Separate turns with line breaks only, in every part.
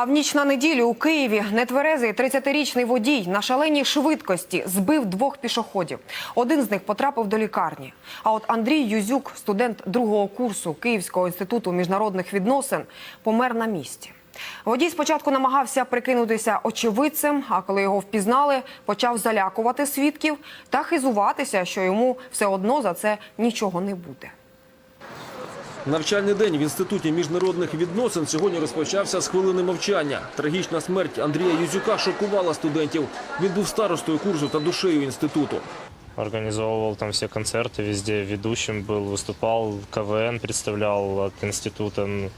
А в ніч на неділю у Києві нетверезий 30-річний водій на шаленій швидкості збив двох пішоходів. Один з них потрапив до лікарні. А от Андрій Юзюк, студент другого курсу Київського інституту міжнародних відносин, помер на місці. Водій спочатку намагався прикинутися очевидцем, а коли його впізнали, почав залякувати свідків та хизуватися, що йому все одно за це нічого не буде.
Навчальний день в інституті міжнародних відносин сьогодні розпочався з хвилини мовчання. Трагічна смерть Андрія Юзюка шокувала студентів. Він був старостою курсу та душею інституту.
Организовывал там все концерты, везде ведущим был, выступал, КВН представлял от института. Ну,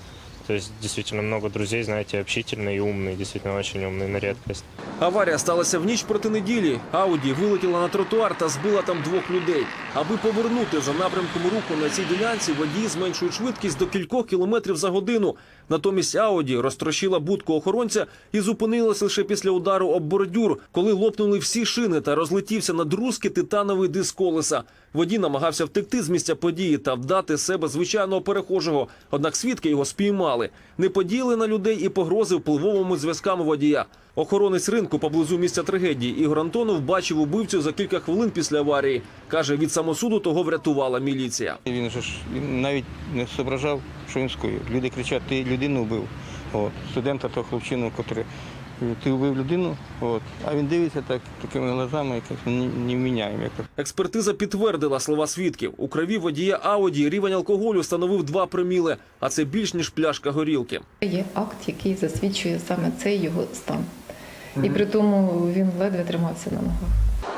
То есть действительно много друзей, знаете, общительный и умный, действительно очень умный на редкость.
Аварія сталася в ніч проти неділі. Ауді вилетіла на тротуар та збила там двох людей. Аби повернути за напрямком руху на цій ділянці, водії зменшують швидкість до кількох кілометрів за годину. Натомість Ауді розтрощила будку охоронця і зупинилася лише після удару об бордюр, коли лопнули всі шини та розлетівся на друзки титановий диск колеса. Водій намагався втекти з місця події та вдати себе звичайного перехожого. Однак свідки його спіймали. Не подіяли на людей і погрози впливовими зв'язками водія. Охоронець ринку поблизу місця трагедії Ігор Антонов бачив убивцю за кілька хвилин після аварії. Каже, від самосуду того врятувала міліція.
Він же ж він навіть не зображав, що він скоїв. Люди кричать, ти людину вбив. От. Студента того хлопчину, який ти вбив людину, от. а він дивиться так такими глазами, як не, не вміняємо. Як
Експертиза підтвердила слова свідків. У крові водія Ауді рівень алкоголю становив 2 проміли, а це більш ніж пляшка горілки.
Є акт, який засвідчує саме цей його стан. І при тому він ледве тримався на ногах.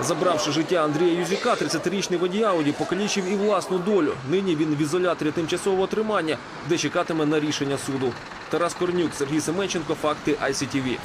Забравши життя Андрія Юзіка, 30-річний водій Ауді покалічив і власну долю. Нині він в ізоляторі тимчасового тримання, де чекатиме на рішення суду. Тарас Корнюк, Сергій Семенченко, факти ICTV.